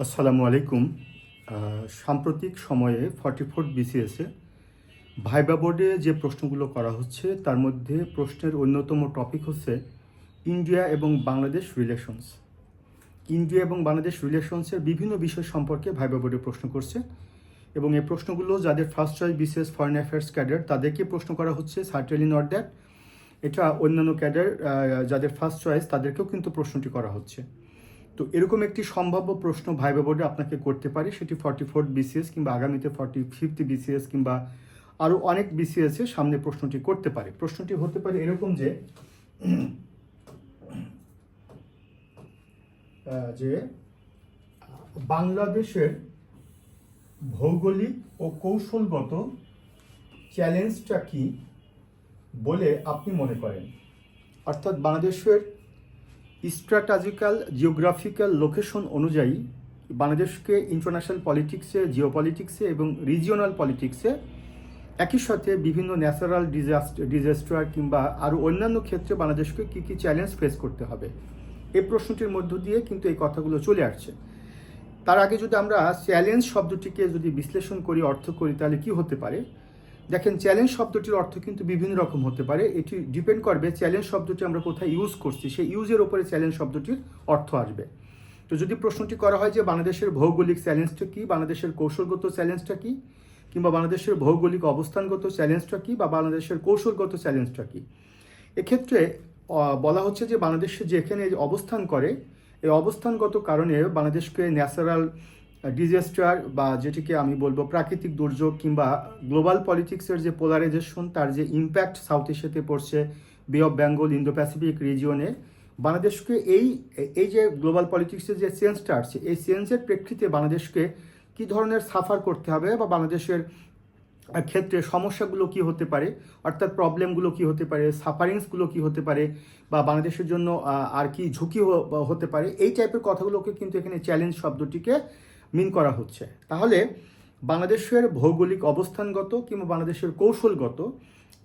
আসসালামু আলাইকুম। সাম্প্রতিক সময়ে ফর্টি ফোর্থ বিসিএসে ভাইবা বোর্ডে যে প্রশ্নগুলো করা হচ্ছে, তার মধ্যে প্রশ্নের অন্যতম টপিক হচ্ছে ইন্ডিয়া এবং বাংলাদেশ রিলেশনস ইন্ডিয়া এবং বাংলাদেশ রিলেশনসের বিভিন্ন বিষয় সম্পর্কে ভাইবা বোর্ডে প্রশ্ন করছে এবং এই প্রশ্নগুলো যাদের first choice BCS foreign affairs cadre তাদেরকে প্রশ্ন করা হচ্ছে সার্টেলি নট দ্যাট এটা অন্যান্য ক্যাডার যাদের ফার্স্ট চয়েস তাদেরকেও কিন্তু প্রশ্নটি করা হচ্ছে। তো এরকম একটি সম্ভাব্য প্রশ্ন ভাইবা বোর্ডে আপনাকে করতে পারে। সেটি ফর্টি ফোর্থ বিসিএস কিংবা আগামীতে ফর্টি ফিফথ বিসিএস কিংবা আরও অনেক বিসিএস সামনে প্রশ্নটি করতে পারে। প্রশ্নটি হতে পারে এরকম যে যে বাংলাদেশের ভৌগোলিক ও কৌশলগত চ্যালেঞ্জটা কি বলে আপনি মনে করেন? অর্থাৎ বাংলাদেশের স্ট্র্যাটাজিক্যাল জিওগ্রাফিক্যাল লোকেশন অনুযায়ী বাংলাদেশকে ইন্টারন্যাশনাল পলিটিক্সে জিও পলিটিক্সে এবং রিজিওনাল পলিটিক্সে একই সাথে বিভিন্ন ন্যাচারাল ডিজাস্টার ডিজাস্টার কিংবা আরও অন্যান্য ক্ষেত্রে বাংলাদেশকে কী কী চ্যালেঞ্জ ফেস করতে হবে। এই প্রশ্নটির মধ্য দিয়ে কিন্তু এই কথাগুলো চলে আসছে। তার আগে যদি আমরা চ্যালেঞ্জ শব্দটিকে যদি বিশ্লেষণ করি, অর্থ করি, তাহলে কি হতে পারে? দেখেন চ্যালেঞ্জ শব্দটির অর্থ কিন্তু বিভিন্ন রকম হতে পারে। এটি ডিপেন্ড করবে চ্যালেঞ্জ শব্দটি আমরা কোথায় ইউজ করছি। সেই ইউজের ওপরে চ্যালেঞ্জ শব্দটির অর্থ আসবে। তো যদি প্রশ্নটি করা হয় যে বাংলাদেশের ভৌগোলিক চ্যালেঞ্জটা কি, বাংলাদেশের কৌশলগত চ্যালেঞ্জটা কি, কিংবা বাংলাদেশের ভৌগোলিক অবস্থানগত চ্যালেঞ্জটা কি, বা বাংলাদেশের কৌশলগত চ্যালেঞ্জটা কি? এক্ষেত্রে বলা হচ্ছে যে বাংলাদেশে যেখানে অবস্থান করে, এই অবস্থানগত কারণে বাংলাদেশকে ন্যাচারাল ডিজাস্টার বা যেটিকে আমি বলব প্রাকৃতিক দুর্যোগ কিংবা গ্লোবাল পলিটিক্সের যে পোলারাইজেশন, তার যে ইম্প্যাক্ট সাউথ এশিয়াতে পড়ছে bay of Bengal Indo Pacific রিজিয়নে বাংলাদেশকে এই এই যে গ্লোবাল পলিটিক্সের যে চেঞ্জটা আসছে, এই চেঞ্জের প্রেক্ষিতে বাংলাদেশকে কি ধরনের সাফার করতে হবে বা বাংলাদেশের ক্ষেত্রে সমস্যাগুলো কি হতে পারে, অর্থাৎ প্রবলেমগুলো কি হতে পারে সাফারিংসগুলো কি হতে পারে, বা বাংলাদেশের জন্য আর কি ঝুঁকি হতে পারে, এই টাইপের কথাগুলোকে কিন্তু এখানে চ্যালেঞ্জ শব্দটিকে মিন করা হচ্ছে। তাহলে বাংলাদেশের ভৌগোলিক অবস্থানগত কিংবা বাংলাদেশের কৌশলগত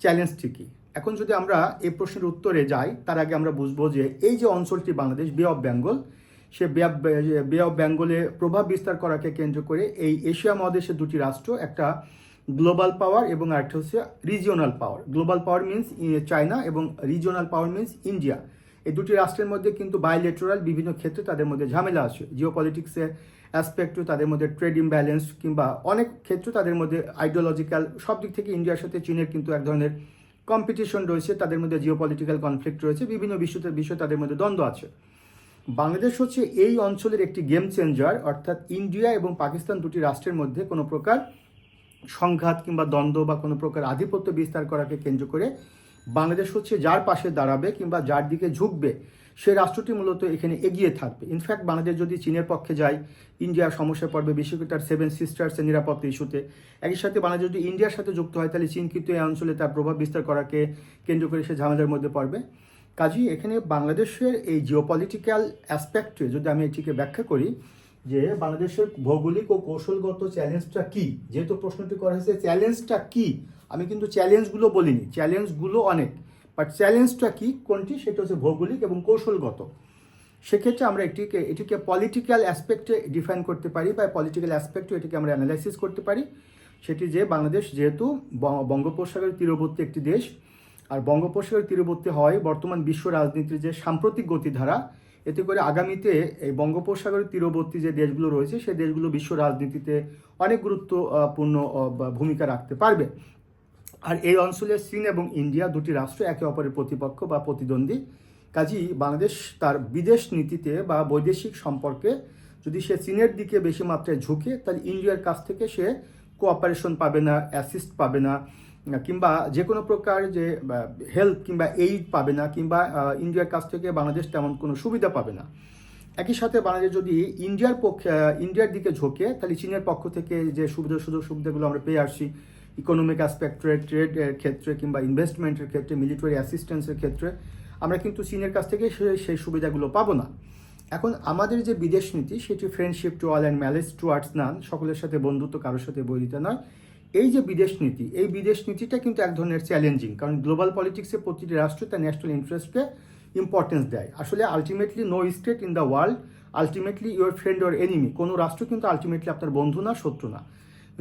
চ্যালেঞ্জটি কি? এখন যদি আমরা এই প্রশ্নের উত্তরে যাই, তার আগে আমরা বুঝব যে এই যে অঞ্চলটি বাংলাদেশ বে অফ বেঙ্গল সে বে অফ বেঙ্গলে প্রভাব বিস্তার করাকে কেন্দ্র করে এই এশিয়া মহাদেশের দুটি রাষ্ট্র, একটা গ্লোবাল পাওয়ার এবং আরেকটা হচ্ছে regional power global power means China এবং রিজিওনাল পাওয়ার মিনস ইন্ডিয়া এই দুটি রাষ্ট্রের মধ্যে কিন্তু বাইলেটারাল বিভিন্ন ক্ষেত্রে তাদের মধ্যে ঝামেলা আছে। জিও পলিটিক্সের অ্যাসপেক্টও তাদের মধ্যে ট্রেড ইমব্যালেন্স কিংবা অনেক ক্ষেত্রে তাদের মধ্যে আইডিওলজিক্যাল সব দিক থেকে ইন্ডিয়ার সাথে চীনের কিন্তু এক ধরনের কম্পিটিশন রয়েছে, তাদের মধ্যে জিও পলিটিক্যাল কনফ্লিক্ট রয়েছে, বিভিন্ন বিষয়তে, বিষয় তাদের মধ্যে দ্বন্দ্ব আছে। বাংলাদেশ হচ্ছে এই অঞ্চলের একটি গেম চেঞ্জার অর্থাৎ ইন্ডিয়া এবং পাকিস্তান দুটি রাষ্ট্রের মধ্যে কোনো প্রকার সংঘাত কিংবা দ্বন্দ্ব বা কোনো প্রকার আধিপত্য বিস্তার করাকে কেন্দ্র করে বাংলাদেশ হচ্ছে যার পাশে দাঁড়াবে কিংবা যার দিকে ঝুঁকবে, সে রাষ্ট্রটি মূলত এখানে এগিয়ে থাকবে। ইনফ্যাক্ট বাংলাদেশ যদি চীনের পক্ষে যায়, ইন্ডিয়ার সমস্যা পড়বে, বিশেষ করে তার সেভেন সিস্টার্সের নিরাপত্তা ইস্যুতে। একই সাথে বাংলাদেশ যদি ইন্ডিয়ার সাথে যুক্ত হয়, তাহলে চীন কিন্তু এই অঞ্চলে তার প্রভাব বিস্তার করাকে কেন্দ্র করে সে ঝামেলার মধ্যে পড়বে। কাজেই এখানে বাংলাদেশের এই জিওপলিটিক্যাল অ্যাসপেক্টে যদি আমি এটিকে ব্যাখ্যা করি যে বাংলাদেশের ভৌগোলিক ও কৌশলগত চ্যালেঞ্জটা কি? যেহেতু প্রশ্নটি করা হয়েছে, চ্যালেঞ্জটা কি? আমি কিন্তু চ্যালেঞ্জগুলো বলিনি। চ্যালেঞ্জগুলো অনেক। বাট চ্যালেঞ্জটা কি? কোনটি? সেটা হচ্ছে ভৌগোলিক এবং কৌশলগত। সেক্ষেত্রে আমরা এটিকে এটিকে পলিটিক্যাল অ্যাসপেক্টে ডিফাইন করতে পারি বা পলিটিক্যাল অ্যাসপেক্টে এটিকে আমরা অ্যানালাইসিস করতে পারি। সেটি যে বাংলাদেশ যেহেতু বঙ্গোপসাগরের তীরবর্তী একটি দেশ। আর বঙ্গোপসাগরের তীরবর্তী হয় বর্তমান বিশ্ব রাজনীতির যে সাম্প্রতিক গতিধারা এতে করে আগামীতে এই বঙ্গোপসাগরের তীরবর্তী যে দেশগুলো রয়েছে সেই দেশগুলো বিশ্ব রাজনীতিতে অনেক গুরুত্বপূর্ণ ভূমিকা রাখতে পারবে। আর এই অঞ্চলে চীন এবং ইন্ডিয়া দুটি রাষ্ট্র একে অপরের প্রতিপক্ষ বা প্রতিদ্বন্দ্বী। কাজেই বাংলাদেশ তার বিদেশ নীতিতে বা বৈদেশিক সম্পর্কে যদি সে চীনের দিকে বেশি মাত্রায় ঝুঁকে, তাহলে ইন্ডিয়ার কাছ থেকে সে কোঅপারেশন পাবে না অ্যাসিস্ট পাবে না। কিংবা যে কোনো প্রকার যে হেল্প কিংবা এইড পাবে না, কিংবা ইন্ডিয়ার কাছ থেকে বাংলাদেশ তেমন কোনো সুবিধা পাবে না। একই সাথে বাংলাদেশ যদি ইন্ডিয়ার পক্ষে ইন্ডিয়ার দিকে ঝোঁকে, তাহলে চীনের পক্ষ থেকে যে সুবিধা, সুযোগ সুবিধাগুলো আমরা পেয়ে আসছি ইকোনমিক অ্যাসপেক্টে ট্রেডের ক্ষেত্রে কিংবা ইনভেস্টমেন্টের ক্ষেত্রে মিলিটারি অ্যাসিস্ট্যান্সের ক্ষেত্রে, আমরা কিন্তু চীনের কাছ থেকে সেই সুবিধাগুলো পাবো না। এখন আমাদের যে বিদেশ নীতি, সেটি friendship to all and malice towards none সকলের সাথে বন্ধুত্ব কারোর সাথে বৈরিতা নয়। এই যে বিদেশ নীতি এই বিদেশ নীতিটা কিন্তু এক ধরনের চ্যালেঞ্জিং কারণ গ্লোবাল পলিটিক্সে প্রতিটি রাষ্ট্র তার ন্যাশনাল ইন্টারেস্টকে ইম্পর্টেন্স দেয়। আসলে ultimately no state in the world ultimately your friend or enemy কোনো রাষ্ট্র কিন্তু আলটিমেটলি আপনার বন্ধু না শত্রু না।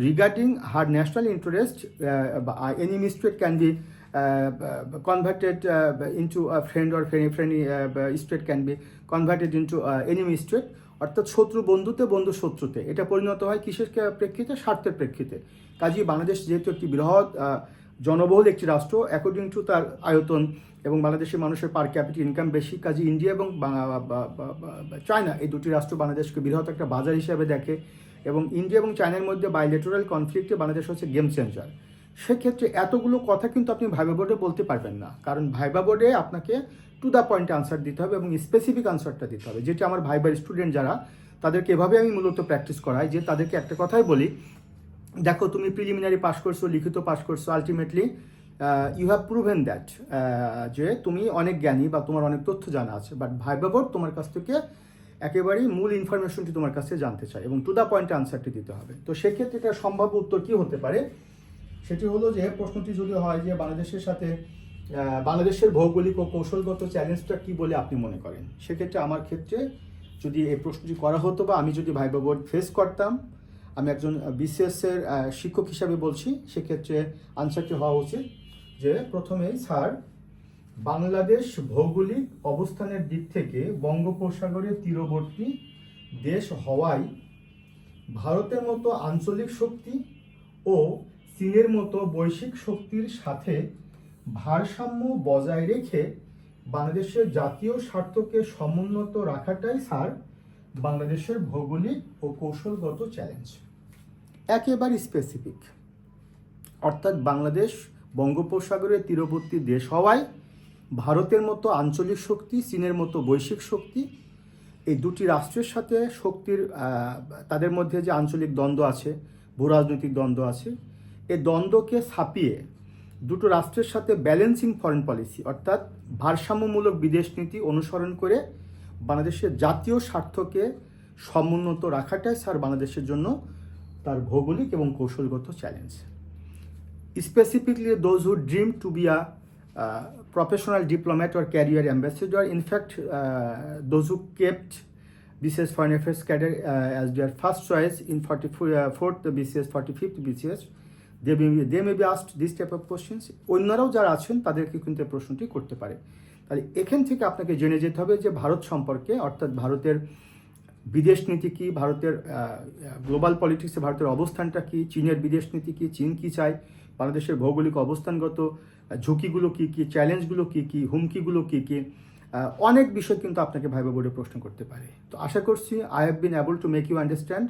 Regarding her national interest enemy state can be converted uh, into a friend or friendly, uh, state can be converted into অর্থাৎ শত্রু বন্ধুতে, বন্ধু শত্রুতে। এটা পরিণত হয় কিসের প্রেক্ষিতে? স্বার্থের প্রেক্ষিতে। কাজেই বাংলাদেশ যেহেতু একটি বৃহৎ জনবহুল একটি রাষ্ট্র অ্যাকর্ডিং টু তার আয়তন এবং বাংলাদেশের মানুষের পার ক্যাপিটাল ইনকাম বেশি কাজে ইন্ডিয়া এবং চায়না এই দুটি রাষ্ট্র বাংলাদেশকে বৃহৎ একটা বাজার হিসেবে দেখে এবং ইন্ডিয়া এবং চায়নার মধ্যে বাইলেটারাল কনফ্লিক্টে বাংলাদেশ হচ্ছে গেম চেঞ্জার সেক্ষেত্রে এতগুলো কথা কিন্তু আপনি ভাইবা বোর্ডে বলতে পারবেন না। কারণ ভাইবা বোর্ডে আপনাকে টু দ্য পয়েন্টে আনসার দিতে হবে এবং স্পেসিফিক আনসারটা দিতে হবে। যেটা আমার ভাইবার স্টুডেন্ট যারা, তাদেরকে এভাবে আমি মূলত প্র্যাকটিস করাই যে তাদেরকে একটা কথাই বলি, দেখো তুমি প্রিলিমিনারি পাস করছ, লিখিত পাস করছ ultimately you have proven that যে তুমি অনেক জ্ঞানী বা তোমার অনেক তথ্য জানা আছে বাট ভাইবা বোর্ড তোমার কাছ থেকে একেবারেই মূল ইনফরমেশনটি তোমার কাছে জানতে চায় এবং টু দ্য পয়েন্টে আনসারটি দিতে হবে। তো সেক্ষেত্রে এটা সম্ভাব্য উত্তর কি হতে পারে? সেটি হলো যে প্রশ্নটি যদি হয় যে বাংলাদেশের সাথে বাংলাদেশের ভৌগোলিক ও কৌশলগত চ্যালেঞ্জটা কি বলে আপনি মনে করেন? সেক্ষেত্রে আমার ক্ষেত্রে যদি এই প্রশ্নটি করা হতো বা আমি যদি ভাইবা বোর্ড ফেস করতাম, আমি একজন বিসিএস এর শিক্ষক হিসাবে বলছি, সেক্ষেত্রে আনসারটি হওয়া উচিত যে প্রথমেই, স্যার, বাংলাদেশ ভৌগোলিক অবস্থানের দিক থেকে বঙ্গোপসাগরের তীরবর্তী দেশ হওয়ায় ভারতের মতো আঞ্চলিক শক্তি ও চীনের মতো বৈশ্বিক শক্তির সাথে ভারসাম্য বজায় রেখে বাংলাদেশের জাতীয় স্বার্থকে সমুন্নত রাখাটাই, স্যার, বাংলাদেশের ভৌগোলিক ও কৌশলগত চ্যালেঞ্জ একেবারে স্পেসিফিক অর্থাৎ বাংলাদেশ বঙ্গোপসাগরের তীরবর্তী দেশ হওয়ায় ভারতের মতো আঞ্চলিক শক্তি, চীনের মতো বৈশ্বিক শক্তি, এই দুটি রাষ্ট্রের সাথে শক্তির তাদের মধ্যে যে আঞ্চলিক দ্বন্দ্ব আছে, ভূরাজনৈতিক দ্বন্দ্ব আছে এই দ্বন্দ্বকে ছাপিয়ে দুটো রাষ্ট্রের সাথে ব্যালেন্সিং ফরেন পলিসি অর্থাৎ ভারসাম্যমূলক বিদেশ নীতি অনুসরণ করে বাংলাদেশের জাতীয় স্বার্থকে সমুন্নত রাখাটাই স্যার বাংলাদেশের জন্য তার ভৌগোলিক এবং কৌশলগত challenge specifically those who dream to be a professional diplomat or career ambassador in fact those who kept BCS foreign affairs cadre as their first choice in forty fourth BCS forty fifth BCS be, they may be asked this type of questions. অন্যরাও যারা আছেন তাদেরকে কিন্তু প্রশ্নটি করতে পারে তাহলে এখান থেকে আপনাকে জেনে যেতে হবে যে ভারত সম্পর্কে অর্থাৎ ভারতের বিদেশ নীতি কি ভারতের গ্লোবাল পলিটিক্সে ভারতের অবস্থানটা কী চীনের বিদেশ নীতি কি চীন কি চায় বাংলাদেশের ভৌগোলিক অবস্থানগত ঝুঁকিগুলো কী কী চ্যালেঞ্জগুলো কী কী হুমকিগুলো কী কী অনেক বিষয় কিন্তু আপনাকে ভাইবা বোর্ডে প্রশ্ন করতে পারে তো আশা করছি I have been able to make you understand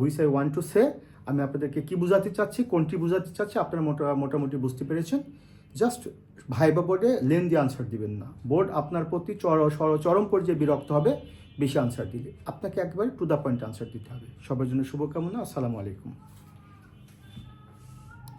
which I want to say আমি আপনাদেরকে কি বোঝাতে চাচ্ছি, কোনটি বোঝাতে চাচ্ছি আপনারা মোটা, মোটামুটি বুঝতে পেরেছেন। জাস্ট ভাইবা বোর্ডে লেন দিয়ে আনসার দিবেন না। বোর্ড আপনার প্রতি চরম পর্যায়ে বিরক্ত হবে, বেশি আনসার দিলে। আপনাকে একবারে টু দ্য পয়েন্ট আনসার দিতে হবে। সবার জন্য শুভকামনা, আসসালামু আলাইকুম।